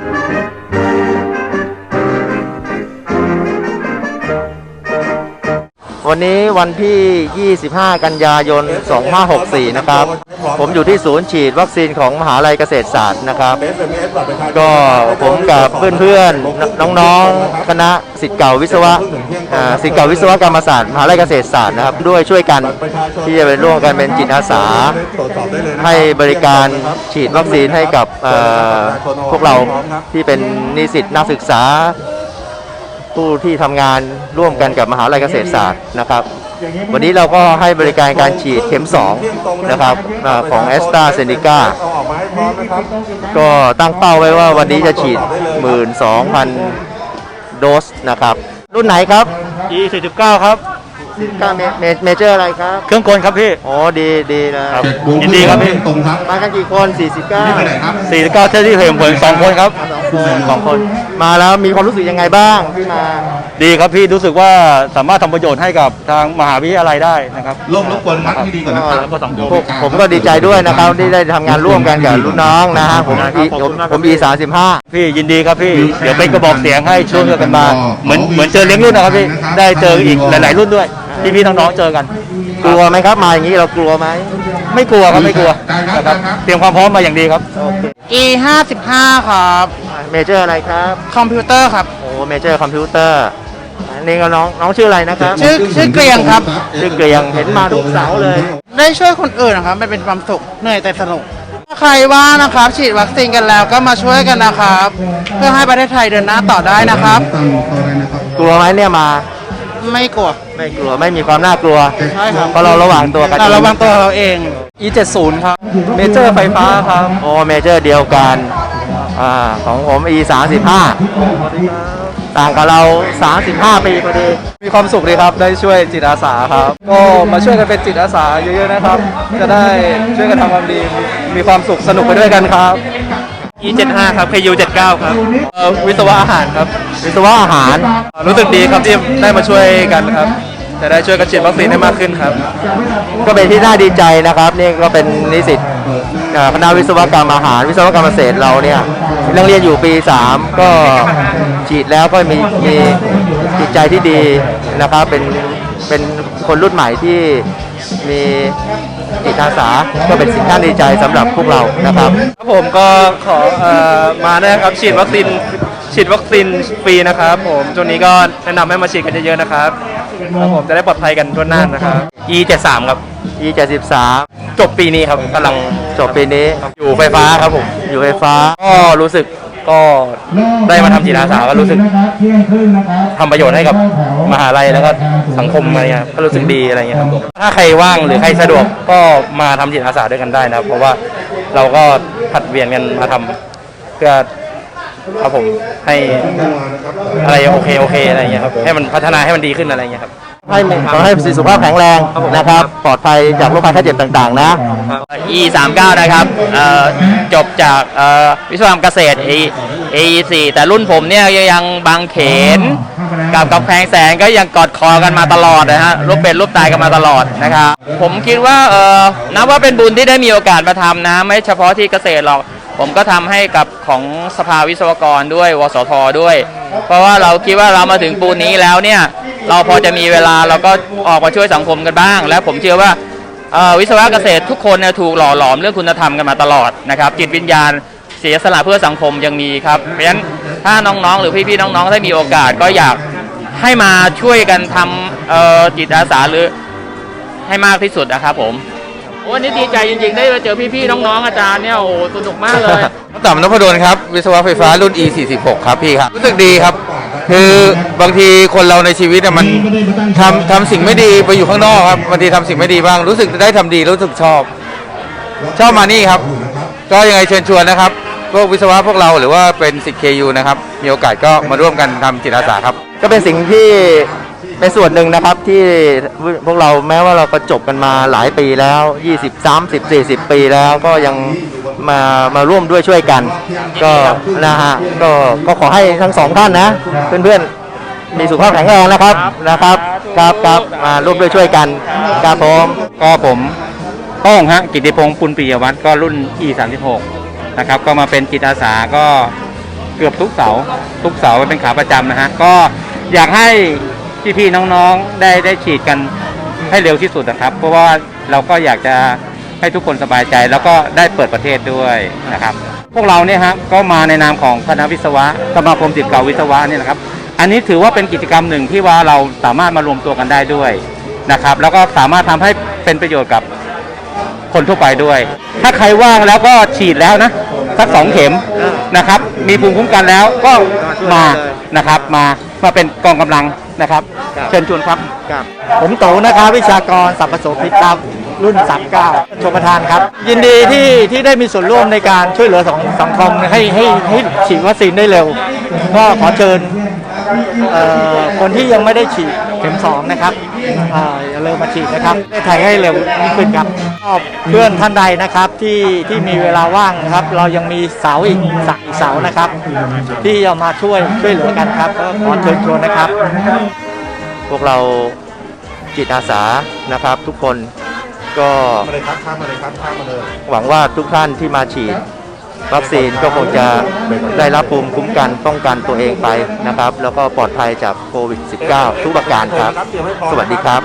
วันนี้วันที่ 25 กันยายน 2564 นะครับ ผมอยู่ที่ศูนย์ฉีดวัคซีนของมหาลัยเกษตรศาสตร์นะครับ ก็ผมกับเพื่อนๆน้องๆคณะสิทธิ์เก่าวิศวะอ่าสิทธิ์เก่าวิศวกรรมศาสตร์มหาลัยเกษตรศาสตร์นะครับ ด้วยช่วยกันที่จะไปร่วมกันเป็นจิตอาสา ให้บริการฉีดวัคซีนให้กับเอ่อพวกเราที่เป็นนิสิตนักศึกษา ผู้ที่ทำงานร่วมกันกับมหาลัยเกษตรศาสตร์นะครับ วันนี้เราก็ให้บริการการฉีดเข็ม 2 นะครับอาของแอสตราเซเนกาก็ตั้งเป้าไว้ว่าวันนี้จะฉีด 12,000 โดสนะครับ รุ่นไหนครับ E 49 ครับ 49เมเมเมเจอร์อะไรครับเครื่องกลครับพี่ อ๋อดีดีนะครับ ยินดีครับพี่ ตรงครับมากันกี่คน49นี่ไปไหนครับ49เท่าที่เห็นผมสองคนครับ สองคน มาแล้วมีความรู้สึกยังไงบ้างที่มา ดีครับพี่รู้สึกว่าสามารถทำประโยชน์ให้กับทางมหาวิทยาลัยได้นะครับลงรบกวนมัดให้ดีก่อนนะครับแล้วก็สองพวกผมก็ดีใจด้วยนะครับที่ได้ทำงานร่วมกันกับรุ่นน้องนะฮะผมอีผมผมอีสามสิบห้า พี่ยินดีครับพี่เดี๋ยวเป็นกระบอกเสียงให้ช่วยกันมาเหมือนเหมือนเจอเลี้ยงรุ่นนะครับพี่ได้เจออีกหลาย ๆ รุ่นด้วย พี่พี่ๆน้องๆเจอกัน กลัวไหมครับมาอย่างนี้เรากลัวไหมไม่กลัวครับไม่กลัวนะครับเตรียมความพร้อมมาอย่างดีครับโอเค E 55ครับ เมเจอร์อะไรครับคอมพิวเตอร์ครับ โอ้เมเจอร์คอมพิวเตอร์อันนี้ก็น้องน้องชื่ออะไรนะครับชื่อชื่อเกรียงครับ ชื่อเกรียงเห็นมาทุกเสาร์เลยได้ช่วยคนอื่นนะครับ มันเป็นความสุขเหนื่อยแต่สนุก ถ้าใครว่านะครับ ฉีดวัคซีนกันแล้วก็มาช่วยกันนะครับ เพื่อให้ประเทศไทยเดินหน้าต่อได้นะครับ กลัวไหมเนี่ยมา ไม่กลัว ไม่กลัวไม่มีความน่ากลัวใช่ครับ เพราะเราระหว่างตัวกันเราระวังตัวเราเอง E 70 ครับ เมเจอร์ไฟฟ้าครับ โอ้เมเจอร์เดียวกันอ่าของผม e สามสิบห้าต่างกับเรา 35 ปีพอดี มีความสุขดีครับ ได้ช่วยจิตอาสาครับ ก็มาช่วยกันเป็นจิตอาสาเยอะๆนะครับ จะได้ช่วยกันทำความดี มีความสุขสนุกไปด้วยกันครับ E75 ครับ KU79 ครับเอ่อวิศวะอาหารครับวิศวะอาหารรู้สึกดีครับที่ได้มาช่วยกันครับ จะได้ช่วยกันฉีดวัคซีนให้มากขึ้นครับ ก็เป็นที่น่าดีใจนะครับนี่ก็เป็นนิสิตเอ่อคณะวิศวกรรมอาหาร วิศวกรรมเกษตรเราเนี่ยนักเรียนอยู่ปี 3 ก็ฉีดแล้วก็มีมีจิตใจที่ดีนะครับเป็นเป็นคนรุ่นใหม่ที่มีจิต อาสาก็เป็นสิ่งที่น่าดีใจสำหรับพวกเรานะครับครับผมก็ขอเอ่อมานะครับฉีดวัคซีนฉีดวัคซีนฟรีนะครับ ผมช่วงนี้ก็แนะนำให้มาฉีดกันเยอะๆนะครับครับผมจะได้ปลอดภัยกันทั่วหน้านะครับ E73 ครับ e 73 จบปีนี้ครับกำลังจบปีนี้อยู่ไฟฟ้าครับผมอยู่ไฟฟ้าก็รู้สึก ก็ได้มาทำจิตอาสาก็รู้สึกทำประโยชน์ให้กับมหาลัยแล้วก็สังคมอะไรเงี้ยก็รู้สึกดีอะไรเงี้ยครับถ้าใครว่างหรือใครสะดวกก็มาทำจิตอาสาด้วยกันได้นะครับ เพราะว่าเราก็ผลัดเวียนกันมาทำเพื่อครับผมให้อะไรโอเคโอเคอะไรเงี้ยครับให้มันพัฒนาให้มันดีขึ้นอะไรเงี้ยครับ ให้ขอให้สุขภาพแข็งแรงนะครับ ปลอดภัยจากโรคภัยไข้เจ็บต่างๆนะ E 3 9 นะครับเอ่อจบจากเอ่อวิศวกรรมเกษตร A A 4แต่รุ่นผมเนี่ยยังบางเขน กับกำแพงแสนก็ยังกอดคอกันมาตลอดนะฮะรูปเป็นรูปตายกันมาตลอดนะครับผมคิดว่าเออนับว่าเป็นบุญที่ได้มีโอกาสมาทำนะ ไม่เฉพาะที่เกษตรหรอกผมก็ทำให้กับของสภาวิศวกรด้วย วสทด้วย เพราะว่าเราคิดว่าเรามาถึงปูนนี้แล้วเนี่ย เราพอจะมีเวลาเราก็ออกมาช่วยสังคมกันบ้าง และผมเชื่อว่าวิศวะเกษตรทุกคนเนี่ยถูกหล่อหลอมเรื่องคุณธรรมกันมาตลอดนะครับจิตวิญญาณเสียสละเพื่อสังคมยังมีครับเพราะฉะนั้นถ้าน้องๆ หรือพี่ๆน้องๆได้มีโอกาสก็อยากให้มาช่วยกันทำจิตอาสาหรือให้มากที่สุดนะครับผมวันนี้ดีใจจริงๆ ได้มาเจอพี่ๆ น้องๆ อาจารย์เนี่ยโอ้สนุกมากเลยต่ำนพดลครับ วิศวะไฟฟ้ารุ่น E 4 6 ครับพี่ครับ รู้สึกดีครับ คือบางทีคนเราในชีวิตเนี่ยมันทำทำสิ่งไม่ดีไปอยู่ข้างนอกครับบางทีทำสิ่งไม่ดีบ้าง รู้สึกได้ทำดีรู้สึกชอบ ชอบมานี่ครับ ก็ยังไงเชิญชวนนะครับพวกวิศวะพวกเราหรือว่าเป็นสิทธิ์ KU นะครับ มีโอกาสก็มาร่วมกันทำจิตอาสาครับ ก็เป็นสิ่งที่ เป็นส่วนหนึ่งนะครับที่พวกเราแม้ว่าเราก็จบกันมาหลายปีแล้ว 20 30 40 ปีแล้วก็ยังมามาร่วมด้วยช่วยกัน ก็นะฮะก็ก็ขอให้ทั้งสองท่านนะ เพื่อนๆ มีสุขภาพแข็งแรงนะครับนะครับครับครับมาร่วมด้วยช่วยกันครับผมก็ผมโป้งฮะกิติพงศ์ปุณปิยวัฒน์ก็รุ่น E 3 6 นะครับก็มาเป็นจิตอาสาก็เกือบทุกเสาทุกเสาเป็นขาประจำนะฮะก็อยากให้ พี่ๆน้องๆได้ได้ฉีดกันให้เร็วที่สุดนะครับ เพราะว่าเราก็อยากจะให้ทุกคนสบายใจ แล้วก็ได้เปิดประเทศด้วยนะครับ พวกเราเนี่ยฮะก็มาในนามของคณะวิศวะสมาคมศิษย์เก่าวิศวะเนี่ยนะครับ อันนี้ถือว่าเป็นกิจกรรมหนึ่งที่ว่าเราสามารถมารวมตัวกันได้ด้วยนะครับ แล้วก็สามารถทำให้เป็นประโยชน์กับคนทั่วไปด้วย ถ้าใครว่างแล้วก็ฉีดแล้วนะสักสองเข็มนะครับ มีภูมิคุ้มกันแล้วก็มานะครับ มามาเป็นกองกำลัง นะครับ เชิญชวนครับ ผมโตนะครับวิชากรสัมปโสพิตครับ รุ่น 39ชมประทานครับ ยินดีที่ที่ได้มีส่วนร่วมในการช่วยเหลือสังสังคมให้ให้ให้ฉีดวัคซีนได้เร็ว ก็ขอเชิญเอ่อ คนที่ยังไม่ได้ฉีดเข็ม2นะครับเอ่ออย่าเร็วมาฉีดนะครับประเทศไทยให้เร็วยิ่งขึ้นครับก็เพื่อนท่านใดนะครับที่ที่มีเวลาว่างนะครับ เรายังมีเสาอีกสักอีกเสานะครับ ที่จะมาช่วยช่วยเหลือกันครับก็ขอเชิญชวนนะครับ พวกเราจิตอาสานะครับทุกคนก็หวังว่าทุกท่านที่มาฉีด วัคซีนก็คงจะได้รับภูมิคุ้มกันป้องกันตัวเองไปนะครับ แล้วก็ปลอดภัยจากโควิด -19 ทุกประการครับ สวัสดีครับ